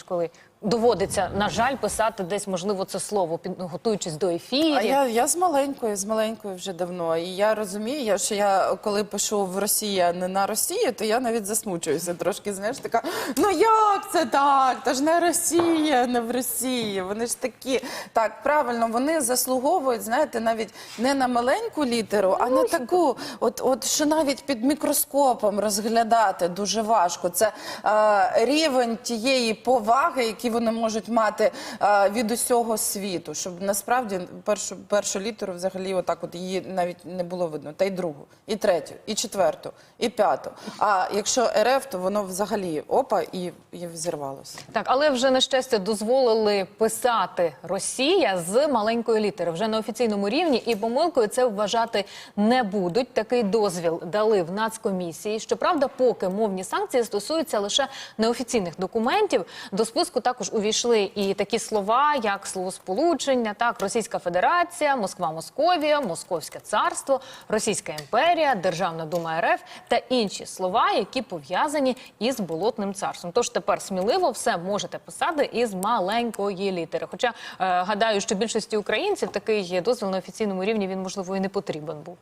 коли доводиться, на жаль, писати десь, можливо, це слово, готуючись до ефірів. А я, я з маленькою, з маленькою вже давно. І я розумію, я, що я коли пишу в Росії, а не на Росію, то я навіть засмучуюся трошки. Знаєш, така ну як це так? Та ж не Росія, не в Росії. Вони ж такі. Так, правильно, вони заслуговують, знаєте, навіть не на маленьку літеру, а на таку, от, от що навіть під мікроскопом розглядати дуже важко. Це е, рівень тієї поваги, які вони можуть мати е, від усього світу, щоб насправді першу першу літеру взагалі отак от її навіть не було видно. Та й другу, і третю, і четверту, і п'яту. А якщо РФ, то воно взагалі опа і, і взірвалося. Так, але вже на щастя дозволили писати Росія з маленької літери вже на офіційному рівні, і помилкою це вважати не будуть. Такий дозвіл дали в нацкомісії. Щоправда, поки мовні санкції стосуються лише неофіційних документів. До списку також увійшли і такі слова, як словосполучення, так Російська Федерація, Москва, Московія, Московське царство, Російська імперія, Державна дума РФ та інші слова, які пов'язані із болотним царством. Тож тепер сміливо все можете писати із маленької літери. Хоча е, гадаю, що більшості українців такий дозвіл на офіційному рівні він можливо і не потрібен був.